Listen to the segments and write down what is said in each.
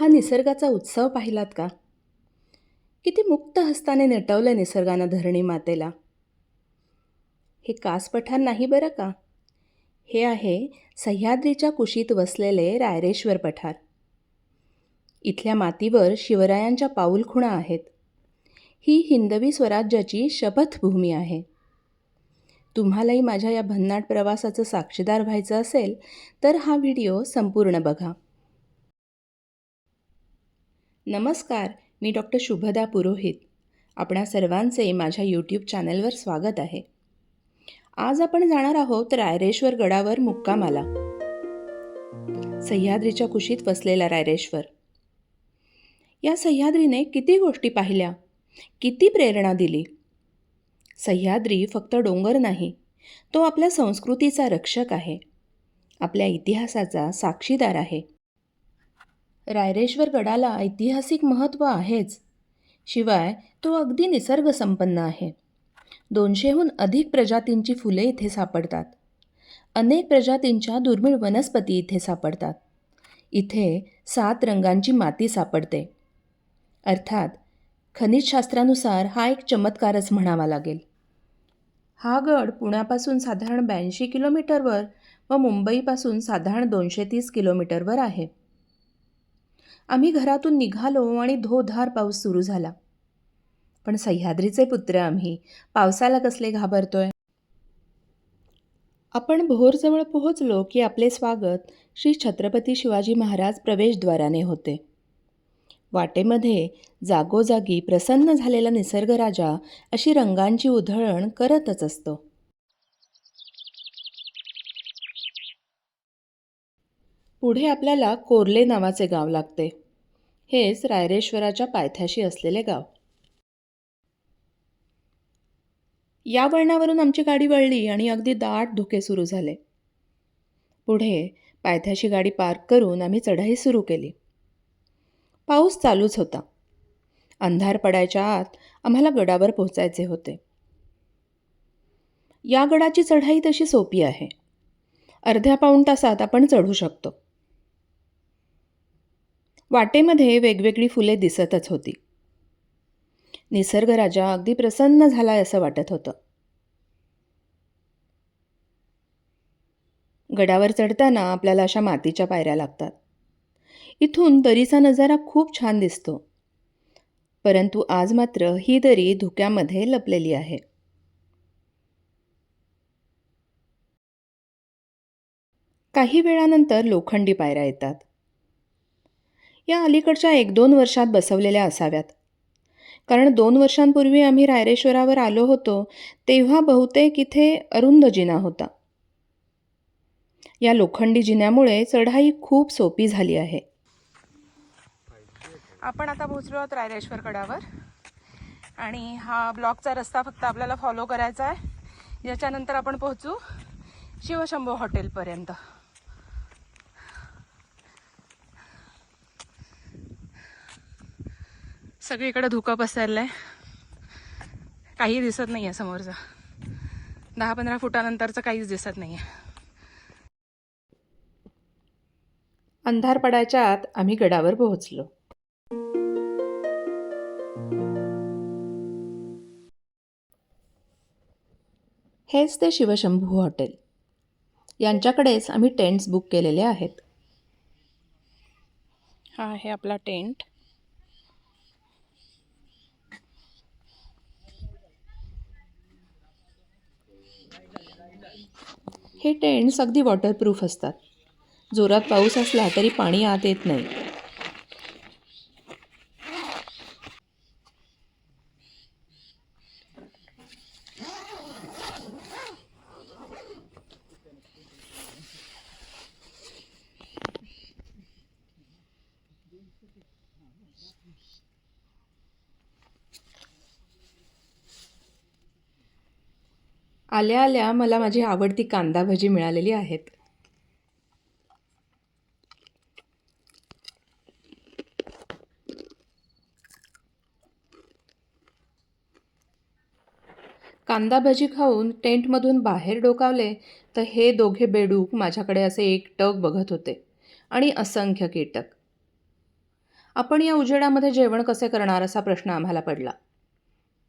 हा निसर्गाचा उत्सव पाहिलात का? किती मुक्त हस्ताने नटवलं निसर्गानं धरणी मातेला. हे कास पठार नाही बरं का? हे आहे सह्याद्रीच्या कुशीत वसलेले रायरेश्वर पठार. इथल्या मातीवर शिवरायांच्या पाऊलखुणा आहेत. ही हिंदवी स्वराज्याची शपथभूमी आहे. तुम्हालाही माझ्या या भन्नाट प्रवासाचं साक्षीदार व्हायचं असेल तर हा व्हिडिओ संपूर्ण बघा. नमस्कार मी डॉक्टर शुभदा पुरोहित. आपणा सर्वांचे माझ्या यूट्यूब चॅनलवर स्वागत आहे. आज आपण जाणार आहोत रायरेश्वर गडावर मुक्कामाला. सह्याद्रीच्या कुशीत वसलेला रायरेश्वर. या सह्याद्रीने किती गोष्टी पाहिल्या? किती प्रेरणा दिली? सह्याद्री फक्त डोंगर नाही तो आपल्या संस्कृतीचा रक्षक आहे. आपल्या इतिहासाचा साक्षीदार आहे. रायरेश्वर गडाला ऐतिहासिक महत्त्व आहेच. शिवाय तो अगदी निसर्गसंपन्न आहे. दोनशेहून अधिक प्रजातींची फुले इथे सापडतात. अनेक प्रजातींच्या दुर्मिळ वनस्पती इथे सापडतात. इथे सात रंगांची माती सापडते. अर्थात खनिजशास्त्रानुसार हा एक चमत्कारच म्हणावा लागेल. हा गड पुण्यापासून साधारण ब्याऐंशी किलोमीटरवर व मुंबईपासून साधारण दोनशे तीस किलोमीटरवर आहे. आम्ही घरातून निघालो आणि धोधार पाऊस सुरू झाला. पण सह्याद्रीचे पुत्र आम्ही पावसाला कसले घाबरतोय? आपण भोरजवळ पोहोचलो की आपले स्वागत श्री छत्रपती शिवाजी महाराज प्रवेशद्वाराने होते. वाटेमध्ये जागोजागी प्रसन्न झालेला निसर्गराजा अशी रंगांची उधळण करतच असतो. पुढे आपल्याला कोर्ले नावाचे गाव लागते. हेच रायरेश्वराच्या पायथ्याशी असलेले गाव. या वळणावरून आमची गाडी वळली आणि अगदी दाट धुके सुरू झाले. पुढे पायथ्याशी गाडी पार्क करून आम्ही चढाई सुरू केली. पाऊस चालूच होता. अंधार पडायच्या आत आम्हाला गडावर पोहोचायचे होते. या गडाची चढाई तशी सोपी आहे. अर्ध्या पाऊण तासात आपण चढू शकतो. वाटेमध्ये वेगवेगळी फुले दिसतच होती. निसर्गराजा अगदी प्रसन्न झालाय असं वाटत होतं. गडावर चढताना आपल्याला अशा मातीच्या पायऱ्या लागतात. इथून दरीचा नजारा खूप छान दिसतो. परंतु आज मात्र ही दरी धुक्यामध्ये लपलेली आहे. काही वेळानंतर लोखंडी पायऱ्या येतात. या अलीकडच्या एक दोन वर्षात बसवलेल्या असाव्यात. कारण दोन वर्षांपूर्वी आम्ही रायरेश्वरावर आलो होतो तेव्हा बहुतेक इथे अरुंद जिना होता. या लोखंडी जिन्यामुळे चढाई खूप सोपी झाली आहे. आपण आता पोहोचलो आहोत रायरेश्वर गडावर. आणि हा ब्लॉकचा रस्ता फक्त आपल्याला फॉलो करायचा आहे. याच्यानंतर आपण पोहोचू शिवशंभू हॉटेलपर्यंत सगळीकडे धुकं पसरलंय. काही दिसत नाही आहे समोरचं. दहा पंधरा फुटानंतरचं काहीच दिसत नाही आहे अंधार पडायच्या आत आम्ही गडावर पोहोचलो. हेच ते शिवशंभू हॉटेल. यांच्याकडेच आम्ही टेंट्स बुक केलेले आहेत. हा आहे आपला टेंट. हे टेंट्स अगदी वॉटरप्रूफ असतात. जोरात पाऊस असला तरी पाणी आत येत नाही. आल्या आल्या मला माझी आवडती कांदा भजी मिळालेली आहेत. कांदा भजी खाऊन टेंटमधून बाहेर डोकावले तर हे दोघे बेडूक माझ्याकडे असे एकटक बघत होते आणि असंख्य कीटक. आपण या उजेडामध्ये जेवण कसे करणार असा प्रश्न आम्हाला पडला.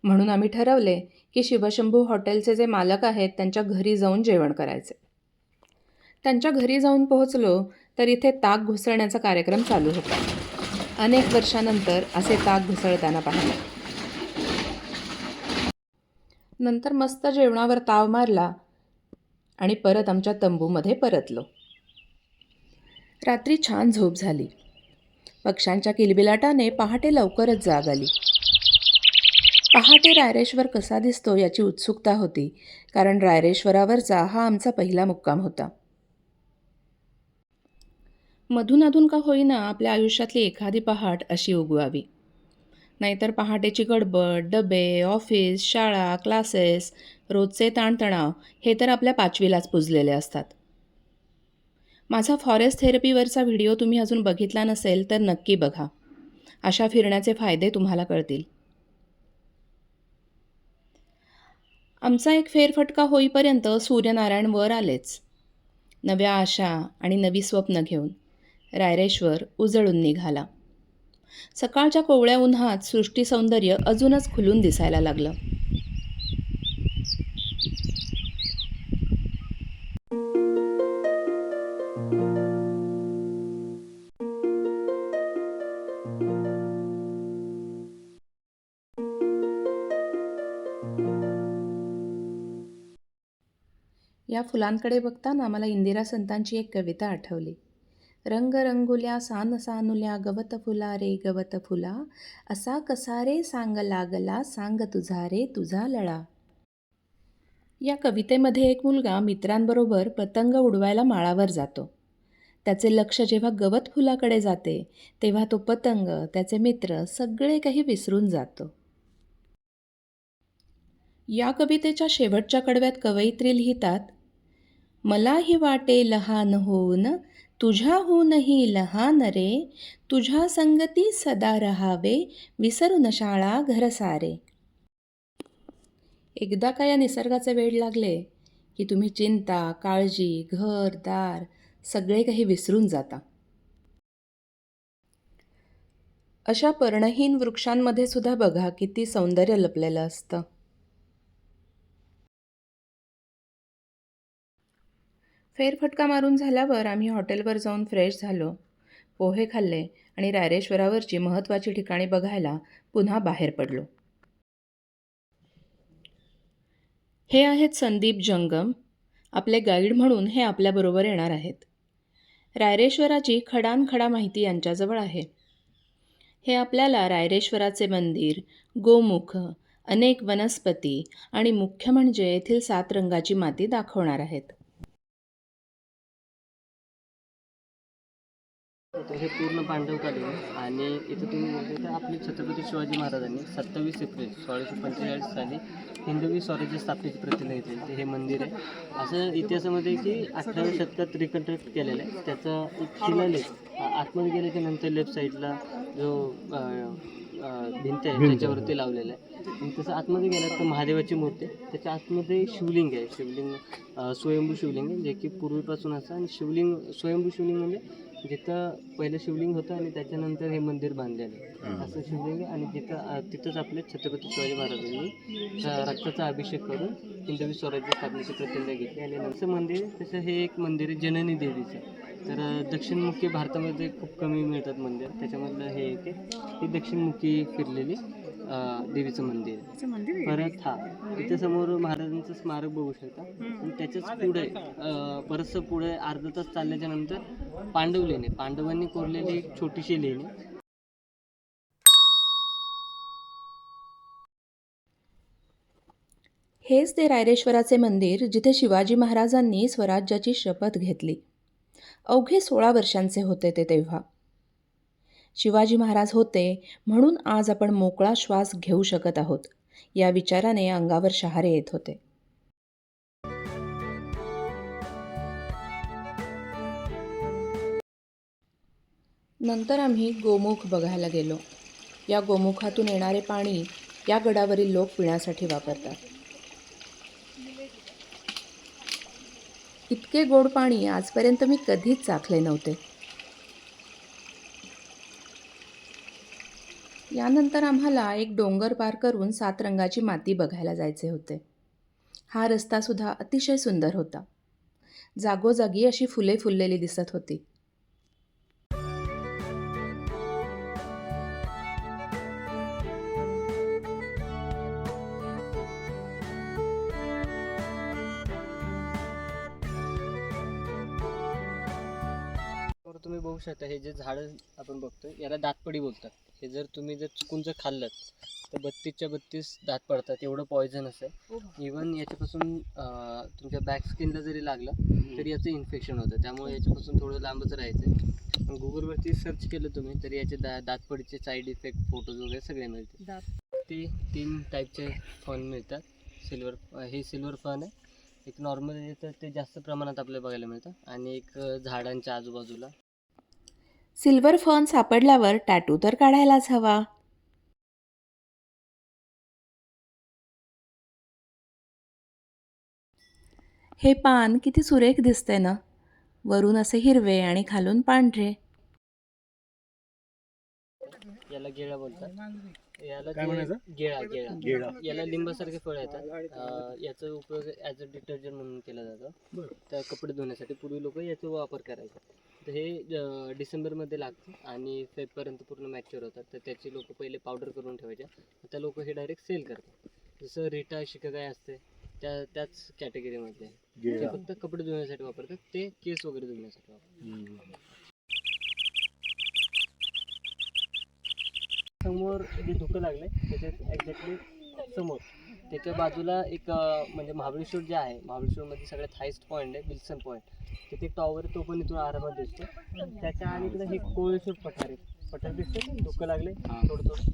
म्हणून आम्ही ठरवले की शिवशंभू हॉटेलचे जे मालक आहेत त्यांच्या घरी जाऊन जेवण करायचे. त्यांच्या घरी जाऊन पोहोचलो तर इथे ताक घुसळण्याचा कार्यक्रम चालू होता. अनेक वर्षानंतर असे ताक घुसळताना पाहिले. नंतर मस्त जेवणावर ताव मारला आणि परत आमच्या तंबूमध्ये परतलो. रात्री छान झोप झाली. पक्ष्यांच्या किलबिलाटाने पहाटे लवकरच जाग आली. पहाटे रायरेश्वर कसा दिसतो याची उत्सुकता होती कारण रायरेश्वरावरचा हा आमचा पहिला मुक्काम होता. मधून अधून का होईना आपल्या आयुष्यातली एखादी पहाट अशी उगवावी. नाहीतर पहाटेची गडबड डबे ऑफिस शाळा क्लासेस रोजचे ताणतणाव हे तर आपल्या पाचवीलाच पुजलेले असतात. माझा फॉरेस्ट थेरपीवरचा व्हिडिओ तुम्ही अजून बघितला नसेल तर नक्की बघा. अशा फिरण्याचे फायदे तुम्हाला कळतील. आमचा एक फेरफटका होईपर्यंत सूर्यनारायण वर आलेच. नव्या आशा आणि नवी स्वप्न घेऊन रायरेश्वर उजळून निघाला. सकाळच्या कोवळ्या उन्हात सृष्टी सौंदर्य अजूनच खुलून दिसायला लागलं. फुलांकडे बघताना मला इंदिरा संतांची एक कविता आठवली. रंगरंगुल्या सान सानुल्या गवत फुला रे गवत फुला. असा कसा रे सांग लागला सांग तुझा रे तुझा लळा. या कवितेमध्ये एक मुलगा मित्रांबरोबर पतंग उडवायला माळावर जातो. त्याचे लक्ष जेव्हा गवत फुलाकडे जाते तेव्हा तो पतंग त्याचे मित्र सगळे काही विसरून जातो. या कवितेच्या शेवटच्या कडव्यात कवयित्री लिहितात मलाही वाटे लहान होऊन तुझ्याहूनही लहान रे तुझ्या संगती सदा रहावे विसरून शाळा घर सारे. एकदा का या निसर्गाचे वेळ लागले की तुम्ही चिंता काळजी घर दार सगळे काही विसरून जाता. अशा पर्णहीन वृक्षांमध्ये सुद्धा बघा किती सौंदर्य लपलेलं असतं. फेरफटका मारून झाल्यावर आम्ही हॉटेलवर जाऊन फ्रेश झालो. पोहे खाल्ले आणि रायरेश्वरावरची महत्त्वाची ठिकाणी बघायला पुन्हा बाहेर पडलो. हे आहेत संदीप जंगम आपले गाईड म्हणून हे आपल्याबरोबर येणार आहेत. रायरेश्वराची खडानखडा माहिती यांच्याजवळ आहे. हे आपल्याला रायरेश्वराचे मंदिर गोमुख अनेक वनस्पती आणि मुख्य म्हणजे येथील सात रंगाची माती दाखवणार आहेत. हे पूर्ण पांडवकालीन आहे आणि इथं तुम्ही बघता तर आपले छत्रपती शिवाजी महाराजांनी सत्तावीस एप्रिल सोळाशे पंचेचाळीस साली हिंदवी स्वराज्य स्थापनेचे प्रतिज्ञा ते हे मंदिर आहे. असं इतिहासामध्ये की अठराव्या शतकात रिकन्स्ट्रक्ट केलेलं आहे. त्याचा एक शिलालेख लेख आतमध्ये गेल्याच्यानंतर लेफ्ट साईडला जो भिंत आहे त्याच्यावरती लावलेलं आहे. आणि तसं आतमध्ये गेलं तर महादेवाची मूर्ती आहे. त्याच्या आतमध्ये शिवलिंग आहे. शिवलिंग स्वयंभू शिवलिंग आहे जे की पूर्वीपासून असं आणि शिवलिंग स्वयंभू शिवलिंग म्हणजे जिथं पहिलं शिवलिंग होतं आणि त्याच्यानंतर हे मंदिर बांधलेलं आहे. असं शिवलिंग आणि जिथं तिथंच आपले छत्रपती शिवाजी महाराजांनी रक्ताचा अभिषेक करून हिंदवी स्वराज्य स्थापनेची प्रतिज्ञा घेतली आणि नंतर मंदिर तसं हे एक मंदिर आहे जननी देवीचं. तर दक्षिणमुखी भारतामध्ये खूप कमी मिळतात मंदिर. त्याच्यामधलं हे एक आहे. ही दक्षिणमुखी फिरलेली. अं, देवीचं मंदिर आहे. परत हा इथे समोर महाराजांचं स्मारक बघू शकता. आणि त्याच्याच पुढे अं, बरंचसं पुढे अर्धा तास चालल्याच्या नंतर पांडव लेणी पांडवांनी कोरलेली एक छोटीशी लेणी. हेच ते रायरेश्वराचे मंदिर जिथे शिवाजी महाराजांनी स्वराज्याची शपथ घेतली. अवघे सोळा वर्षांचे होते ते तेव्हा. शिवाजी महाराज होते म्हणून आज आपण मोकळा श्वास घेऊ शकत आहोत. या विचाराने अंगावर शहारे येत होते. नंतर आम्ही गोमुख बघायला गेलो. या गोमुखातून येणारे पाणी या गडावरील लोक पिण्यासाठी वापरतात. इतके गोड पाणी आजपर्यंत मी कधीच चाखले नव्हते. यानंतर आम्हाला एक डोंगर पार करून सात रंगाची माती बघायला जायचे होते. हा रस्तासुद्धा अतिशय सुंदर होता. जागोजागी अशी फुले फुललेली दिसत होती. तुम्ही बघू शकता हे जे झाडं आपण बघतोय याला दातपडी बोलतात. हे जर तुम्ही जर चुकून जर खाल्लं तर बत्तीसच्या बत्तीस दात पडतात एवढं पॉयझनस आहे इवन याच्यापासून तुमच्या बॅक स्किनला जरी लागलं तरी याचं इन्फेक्शन होतं. त्यामुळे याच्यापासून थोडं लांबच राहायचं. गुगलवरती सर्च केलं तुम्ही तर याचे दा दातपडीचे साईड इफेक्ट फोटोज वगैरे सगळे मिळतील. ते तीन टाईपचे फन मिळतात. सिल्वर हे सिल्वर फन आहे. एक नॉर्मल येतं ते जास्त प्रमाणात आपल्याला बघायला मिळतं. आणि एक झाडांच्या आजूबाजूला. सिल्वर फर्न सापडल्यावर टॅटू तर काढायलाच हवा. हे पान किती सुरेख दिसते ना. वरून असे हिरवे आणि खालून पांढरे. याला गेळा बोलतात. याला गेळा गेळा. याला लिंबासारखे फळ येतात. अं, याचा उपयोग ॲज अ डिटर्जंट म्हणून केला जातो. तर कपडे धुण्यासाठी पूर्वी लोक याचा वापर करायचे. तर हे अं, डिसेंबरमध्ये लागतं आणि फेबपर्यंत पूर्ण मॅच्युअर होतात. तर त्याची लोक पहिले पावडर करून ठेवायचे. आता लोक हे डायरेक्ट सेल करतात. जसं रिटा शिकागाय असते त्या त्याच कॅटेगरीमध्ये फक्त कपडे धुण्यासाठी वापरतात. ते केस वगैरे धुण्यासाठी वापरतात. समोर जे धुकं लागले त्याच्यात एक्झॅक्टली समोर. त्याच्या बाजूला एक म्हणजे महाबळेश्वर जे आहे महाबळेश्वरमध्ये सगळ्यात हायस्ट पॉईंट आहे विल्सन पॉईंट तिथे टॉवर तो पण इथून आरामात दिसतो त्याच्या अलीकडे हे कोळेश्वर पठार आहे. पठार दिसते धुकं लागले थोडं थोडं.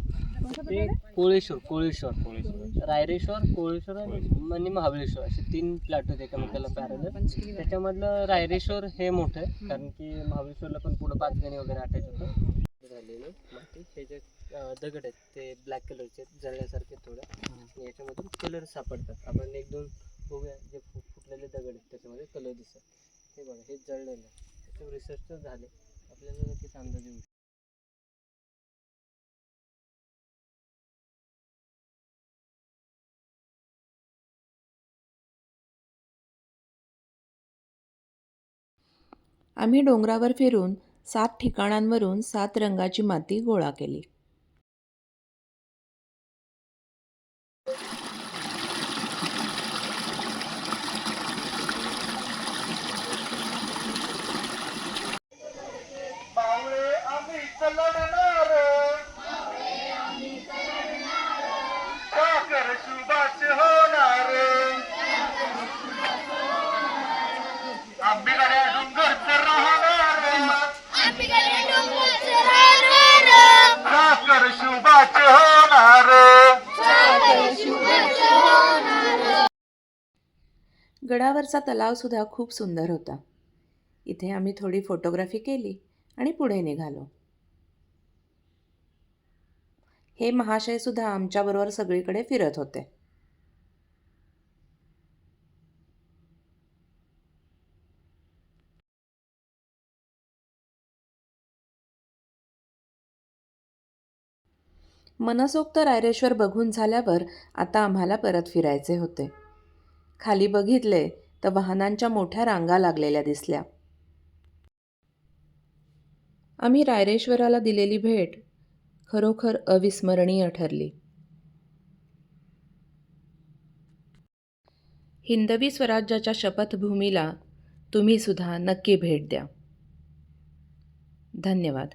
ते कोळेश्वर कोळेश्वर. कोळेश्वर. रायरेश्वर कोळेश्वर आणि आणि महाबळेश्वर असे तीन प्लॅटो आहेत एकामेकाला पॅरल त्याच्यामधलं रायरेश्वर हे मोठं आहे कारण की महाबळेश्वरला पण पुढं पाच गणी वगैरे अटॅच होतं. झालेले माती. हे जे दगड आहेत ते ब्लॅक कलरचे आहेत जळल्यासारखे थोडं. आणि याच्यामधून कलर सापडतात. आपण एक दोन बघूया जे फु- फुटलेले दगड आहेत त्याच्यामध्ये कलर दिसतात. हे बघा हे जळलेलं आहे. त्याच्यावर रिसर्च तर झाले. आपल्याला नक्कीच अंदाज येऊ शकतो. आम्ही डोंगरावर फिरून सात ठिकाणांवरून सात रंगाची माती गोळा केली. मावळे गडावरचा तलावसुद्धा खूप सुंदर होता. इथे आम्ही थोडी फोटोग्राफी केली आणि पुढे निघालो. हे महाशयसुद्धा आमच्याबरोबर सगळीकडे फिरत होते. मनसोक्त रायरेश्वर बघून झाल्यावर आता आम्हाला परत फिरायचे होते. खाली बघितले तर वाहनांच्या मोठ्या रांगा लागलेल्या दिसल्या. आम्ही रायरेश्वराला दिलेली भेट खरोखर अविस्मरणीय ठरली. हिंदवी स्वराज्याच्या शपथभूमीला तुम्ही सुद्धा नक्की भेट द्या. धन्यवाद.